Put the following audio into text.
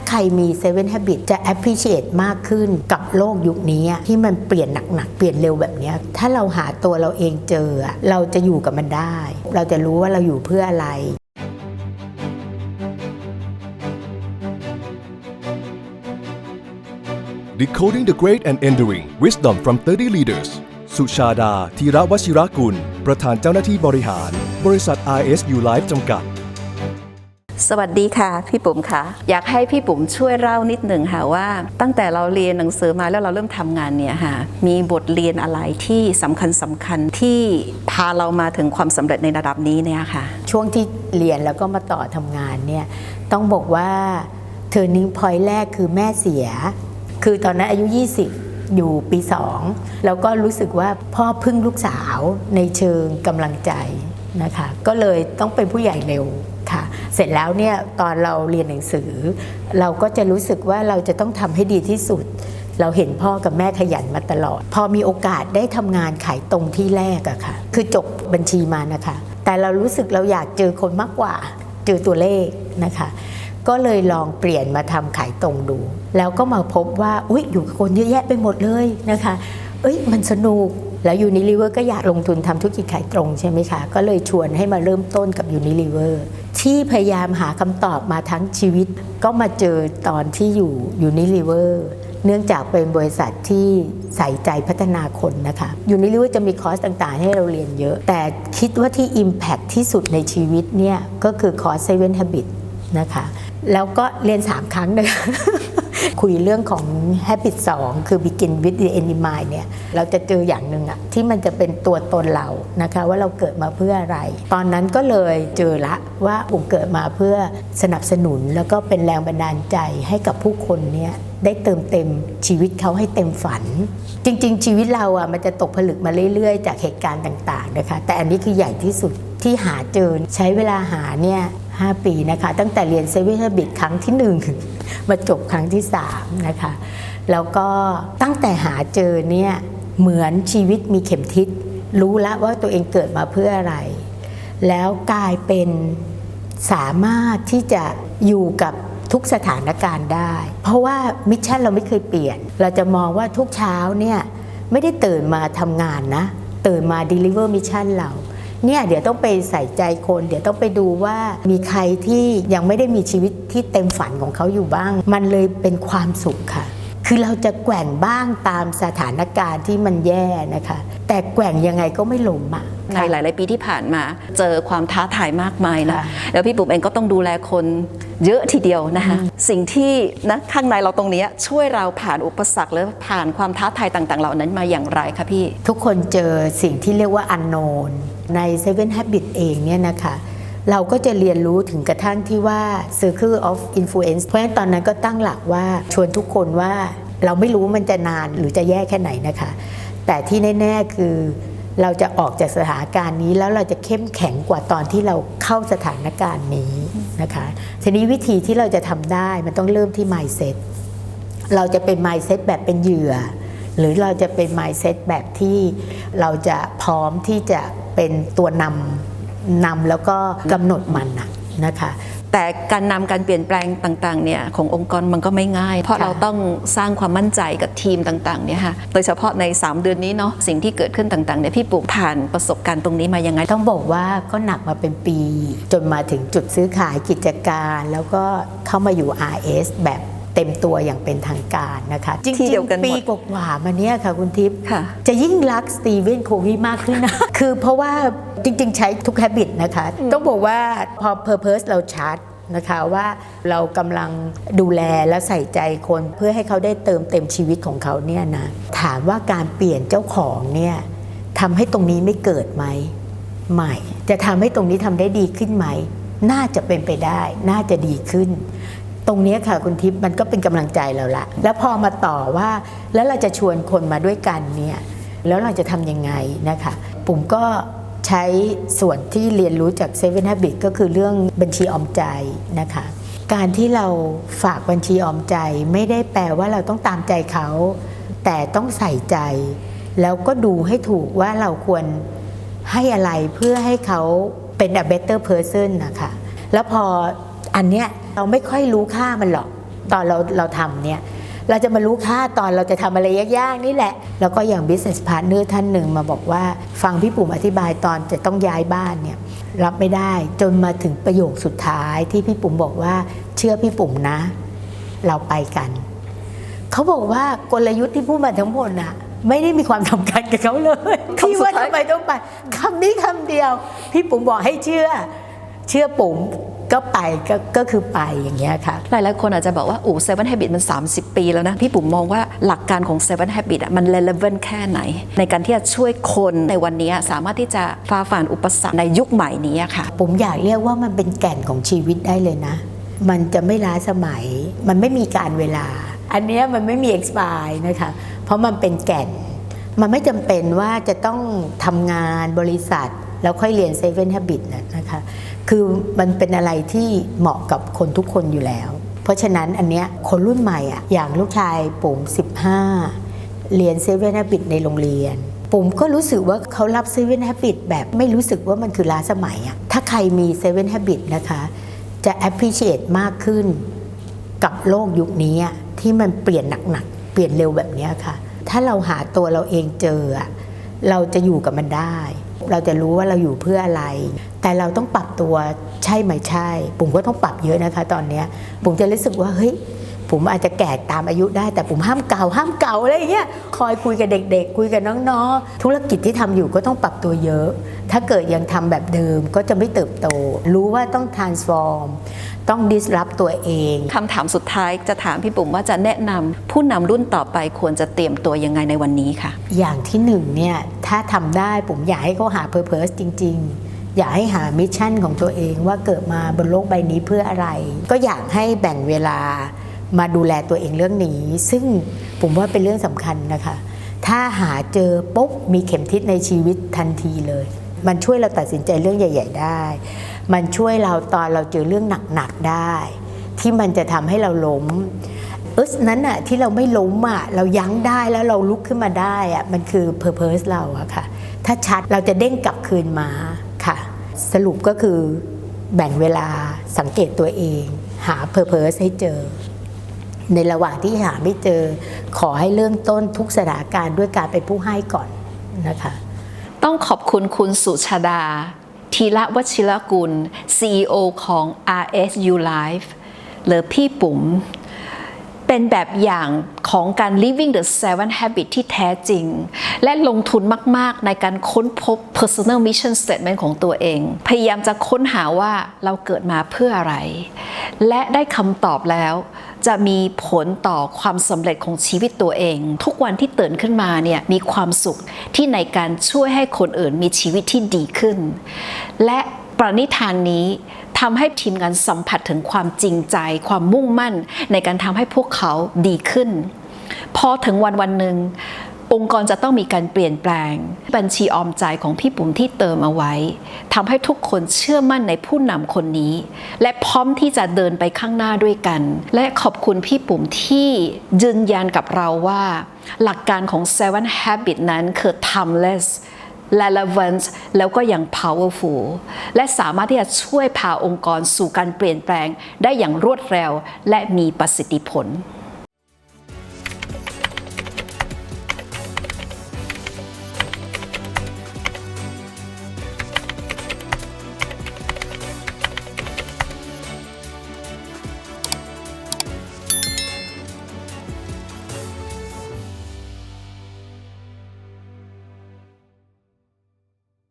าใครมี Seven Habits จะ appreciate มากขึ้นกับโลกยุคนี้ที่มันเปลี่ยนหนักๆ เปลี่ยนเร็วแบบนี้ ถ้าเราหาตัวเราเองเจอ เราจะอยู่กับมันได้ เราจะรู้ว่าเราอยู่เพื่ออะไร Decoding the Great and Enduring Wisdom from 30 Leaders สุชาดาธีระวชิรกุล ประธานเจ้าหน้าที่บริหาร บริษัท RSU Life จำกัด สวัสดีค่ะ พี่ปุ๋มค่ะ อยากให้พี่ปุ๋มช่วยเล่านิดหนึ่งค่ะว่า ตั้งแต่เราเรียนหนังสือมาแล้วเราเริ่มทำงานเนี่ยค่ะมีบทเรียนอะไรที่สำคัญสำคัญที่พาเรามาถึงความสำเร็จในระดับนี้เนี่ยค่ะ ช่วงที่เรียนแล้วก็มาต่อทำงานเนี่ยต้องบอกว่า turning point แรกคือแม่เสีย คือตอนนั้นอายุ 20อยู่ปี2แล้วก็รู้สึกว่าพ่อพึ่งลูกสาวในเชิงกำลังใจนะคะ ก็เลยต้องเป็นผู้ใหญ่เร็ว ค่ะเสร็จแล้วเนี่ยตอนเราเรียนหนังสือ เราก็จะรู้สึกว่าเราจะต้องทำให้ดีที่สุด เราเห็นพ่อกับแม่ขยันมาตลอด พอมีโอกาสได้ทำงานขายตรงที่แรกอะค่ะ คือจบบัญชีมานะคะ แต่เรารู้สึกเราอยากเจอคนมากกว่า เจอตัวเลขนะคะ ก็เลยลองเปลี่ยนมาทำขายตรงดู แล้วก็มาพบว่าอุ้ยอยู่กับคนเยอะแยะไปหมดเลยนะคะ เอ้ยมันสนุก แล้วยูนิลิเวอร์ก็อยากลงทุนทำธุรกิจขายตรงใช่ไหมคะ ก็เลยชวนให้มาเริ่มต้นกับยูนิลิเวอร์ที่พยายามหาคำตอบมาทั้งชีวิต ก็มาเจอตอนที่อยู่ยูนิลิเวอร์เนื่องจากเป็นบริษัทที่ใส่ใจพัฒนาคนนะคะยูนิลิเวอร์จะมีคอร์สต่างๆ ให้เราเรียนเยอะ แต่คิดว่าที่ Impact ที่สุดในชีวิตเนี่ยก็คือคอร์ส Seven Habits นะคะแล้วก็เรียน 3 ครั้งนะคะ คุยเรื่องของ habit 2 คือ begin with the end in mind เนี่ยเราจะเจออย่างหนึ่งอะที่มันจะเป็นตัวตนเรานะคะว่าเราเกิดมาเพื่ออะไร ตอนนั้นก็เลยเจอละว่าผมเกิดมาเพื่อสนับสนุนแล้วก็เป็นแรงบันดาลใจให้กับผู้คนเนี่ยได้เติมเต็มชีวิตเขาให้เต็มฝัน จริง ๆ ชีวิตเราอะมันจะตกผลึกมาเรื่อย ๆ จากเหตุการณ์ต่าง ๆ นะคะ แต่อันนี้คือใหญ่ที่สุดที่หาเจอใช้เวลาหาเนี่ย 5 ปีนะคะ ตั้งแต่เรียนเซเว่นบิตครั้งที่ 1 มาจบครั้งที่ 3 นะคะ แล้วก็ตั้งแต่หาเจอเนี่ยเหมือนชีวิตมีเข็มทิศรู้แล้วว่าตัวเองเกิดมาเพื่ออะไร แล้วกลายเป็นสามารถที่จะอยู่กับทุกสถานการณ์ได้ เพราะว่ามิชชั่นเราไม่เคยเปลี่ยน เราจะมองว่าทุกเช้าเนี่ยไม่ได้ตื่นมาทำงานนะ ตื่นมา deliver mission เรา เนี่ยเดี๋ยวต้องไปใส่ใจคน เดี๋ยวต้องไปดูว่ามีใครที่ยังไม่ได้มีชีวิตที่เต็มฝันของเขาอยู่บ้าง มันเลยเป็นความสุขค่ะ คือเราจะแกว่งบ้างตามสถานการณ์ที่มันแย่นะคะ แต่แกว่งยังไงก็ไม่ล้มอะในหลาย ๆ ปีที่ผ่านมา เจอความท้าทายมากมายนะค่ะแล้วพี่ปุ๋มเองก็ต้องดูแลคนเยอะทีเดียวนะคะสิ่งที่นะข้างในเราตรงเนี้ยช่วยเราผ่านอุปสรรคหรือผ่านความท้าทายต่าง ๆ เหล่านั้นมาอย่างไรคะพี่ ทุกคนเจอสิ่งที่เรียกว่า unknown ใน Seven Habit เองเนี่ยนะคะ เราก็จะเรียนรู้ถึงกระทั่งที่ว่า Circle of Influence เพราะฉะนั้นตอนนั้นก็ตั้งหลักว่าชวนทุกคนว่าเราไม่รู้มันจะนานหรือจะแย่แค่ไหนนะคะ แต่ที่แน่ ๆ คือเราจะออกจากสถานการณ์นี้แล้วเราจะเข้มแข็งกว่าตอนที่เราเข้าสถานการณ์นี้นะคะทีนี้วิธีที่เราจะทำได้มันต้องเริ่มที่ mindset เราจะเป็น mindset แบบเป็นเหยื่อ หรือเราจะเป็น mindset แบบที่เราจะพร้อมที่จะเป็นตัวนำ นำแล้วก็กำหนดมันน่ะนะคะแต่การนำการเปลี่ยนแปลงต่างๆเนี่ยขององค์กรมันก็ไม่ง่าย เพราะค่ะเราต้องสร้างความมั่นใจกับทีมต่างๆเนี่ยค่ะโดยเฉพาะใน 3 เดือนนี้เนาะสิ่งที่เกิดขึ้นต่างๆเนี่ยพี่ปุ๋มผ่านประสบการณ์ตรงนี้มายังไง ต้องบอกว่าก็หนักมาเป็นปี จนมาถึงจุดซื้อขายกิจการ แล้วก็เข้ามาอยู่ RS แบบเต็มตัวอย่างเป็นทางการนะคะ จริที่เดียวกันหมดปีกว่าๆมาเนี้ยค่ะคุณทิพย์ค่ะจะยิ่งรักสตีเวนโควีมากขึ้นนะ คือเพราะว่าจริง ๆ ใช้ทุก h ฮบิตนะคะ ต้องบอกว่าพอ Purpose เราชัดนะคะว่าเรากำลังดูแลและใส่ใจคนเพื่อให้เขาได้เติมเต็มชีวิตของเขาเนี่ยนะถามว่าการเปลี่ยนเจ้าของเนี่ยทำให้ตรงนี้ไม่เกิดไหมไม่ จะทำให้ตรงนี้ทำได้ดีขึ้นไหม น่าจะเป็นไปได้ น่าจะดีขึ้น ตรงนี้ค่ะคุณทิพย์มันก็เป็นกำลังใจเราละแล้วพอมาต่อว่าแล้วเราจะชวนคนมาด้วยกันเนี่ยแล้วเราจะทำยังไงนะคะปุ่มก็ใช้ส่วนที่เรียนรู้จาก Seven Habits ก็คือเรื่องบัญชีออมใจนะคะการที่เราฝากบัญชีออมใจไม่ได้แปลว่าเราต้องตามใจเขา แต่ต้องใส่ใจ แล้วก็ดูให้ถูกว่าเราควรให้อะไรเพื่อให้เขาเป็น a better person นะคะแล้วพออันเนี้ย เราไม่ค่อยรู้ค่ามันหรอกตอนเราเราทำเนี่ยเราจะมารู้ค่าตอนเราจะทำอะไรยากๆนี่แหละ แล้วก็อย่าง business partner ท่านหนึ่งมาบอกว่า ฟังพี่ปุ๋มอธิบายตอนจะต้องย้ายบ้านเนี่ยรับไม่ได้จนมาถึงประโยคสุดท้ายที่พี่ปุ๋มบอกว่าเชื่อพี่ปุ๋มนะ เราไปกัน เขาบอกว่ากลยุทธ์ที่พูดมาทั้งหมดน่ะไม่ได้มีความสำคัญกับเขาเลยคำสุพี่ดว่าท้ายทำไมต้องไปคำนี้คำเดียว พี่ปุ๋มบอกให้เชื่อ เชื่อปุ๋มก็ไปก็ก็คือไปอย่างเงี้ยค่ะ หลายๆคนอาจจะบอกว่าโอ้ Seven Habits มัน 30 ปีแล้วนะ พี่ปุ๋มมองว่าหลักการของ Seven Habits อะมัน relevant แค่ไหน ในการที่จะช่วยคนในวันนี้สามารถที่จะฝ่าฟันอุปสรรคในยุคใหม่นี้อะค่ะ ผมอยากเรียกว่ามันเป็นแก่นของชีวิตได้เลยนะ มันจะไม่ล้าสมัย มันไม่มีการเวลา อันเนี้ยมันไม่มี expire นะคะ เพราะมันเป็นแก่น มันไม่จำเป็นว่าจะต้องทำงานบริษัทแล้วค่อยเรียน Seven Habits นะนะคะ คือมันเป็นอะไรที่เหมาะกับคนทุกคนอยู่แล้ว เพราะฉะนั้นอันเนี้ยคนรุ่นใหม่อะอย่างลูกชายผม15 เรียน Seven Habits ในโรงเรียนผมก็รู้สึกว่าเขารับ Seven Habits แบบไม่รู้สึกว่ามันคือล้าสมัยอะถ้าใครมี Seven Habits นะคะจะ appreciate มากขึ้นกับโลกยุคนี้ที่มันเปลี่ยนหนักๆ เปลี่ยนเร็วแบบนี้ค่ะ ถ้าเราหาตัวเราเองเจอ เราจะอยู่กับมันได้ เราจะรู้ว่าเราอยู่เพื่ออะไร แต่เราต้องปรับตัวใช่ไหมใช่ ปุ๋มก็ต้องปรับเยอะนะคะ ตอนนี้ปุ๋มจะรู้สึกว่าเฮ้ย ผมอาจจะแก่ตามอายุได้ แต่ผมห้ามเก่าห้ามเก่าอะไรอย่างเงี้ยคอยคุยกับเด็ก ๆ คุยกับน้องๆ ธุรกิจที่ทำอยู่ก็ต้องปรับตัวเยอะ ถ้าเกิดยังทำแบบเดิมก็จะไม่เติบโต รู้ว่าต้อง transform ต้อง disrupt ตัวเองคำถามสุดท้ายจะถามพี่ปุ๋มว่าจะแนะนำผู้นำรุ่นต่อไปควรจะเตรียมตัวยังไงในวันนี้ค่ะ อย่างที่หนึ่งเนี่ยถ้าทำได้ผมอยากให้เขาหา Purpose จริง ๆอยากให้หามิชชั่นของตัวเองว่าเกิดมาบนโลกใบนี้เพื่ออะไร ก็อยากให้แบ่งเวลา มาดูแลตัวเองเรื่องนี้ ซึ่งผมว่าเป็นเรื่องสำคัญนะคะ ถ้าหาเจอปุ๊บมีเข็มทิศในชีวิตทันทีเลย มันช่วยเราตัดสินใจเรื่องใหญ่ ๆ ได้ มันช่วยเราตอนเราเจอเรื่องหนัก ๆ ได้ ที่มันจะทำให้เราล้มเออนั้นอะที่เราไม่ล้มอะเรายั้งได้แล้วเราลุกขึ้นมาได้อะมันคือ purpose เราอะค่ะ ถ้าชัดเราจะเด้งกลับคืนมาค่ะ สรุปก็คือแบ่งเวลาสังเกตตัวเอง หา purpose ให้เจอ ในระหว่างที่หาไม่เจอ ขอให้เริ่มต้นทุกสถานการณ์ด้วยการเป็นผู้ให้ก่อนนะคะ ต้องขอบคุณคุณสุชาดา ทีละวชิรกุล CEO ของ RSU Life หรือพี่ปุ๋ม เป็นแบบอย่างของการ living the seven habit ที่แท้จริง และลงทุนมาก ๆ ในการค้นพบ personal mission statement ของตัวเอง พยายามจะค้นหาว่าเราเกิดมาเพื่ออะไร และได้คำตอบแล้ว จะมีผลต่อความสำเร็จของชีวิตตัวเอง ทุกวันที่ตื่นขึ้นมาเนี่ยมีความสุขที่ในการช่วยให้คนอื่นมีชีวิตที่ดีขึ้น และประนิธานนี้ทำให้ทีมงานสัมผัสถึงความจริงใจ ความมุ่งมั่นในการทำให้พวกเขาดีขึ้น พอถึงวันวันหนึ่ง องค์กรจะต้องมีการเปลี่ยนแปลง บัญชีออมใจของพี่ปุ๋มที่เติมเอาไว้ทำให้ทุกคนเชื่อมั่นในผู้นำคนนี้ และพร้อมที่จะเดินไปข้างหน้าด้วยกัน และขอบคุณพี่ปุ๋มที่ยืนยันกับเราว่า หลักการของ Seven Habit นั้นคือ timeless relevant แล้วก็ยัง powerful และสามารถที่จะช่วยพาองค์กรสู่การเปลี่ยนแปลงได้อย่างรวดเร็วและมีประสิทธิผล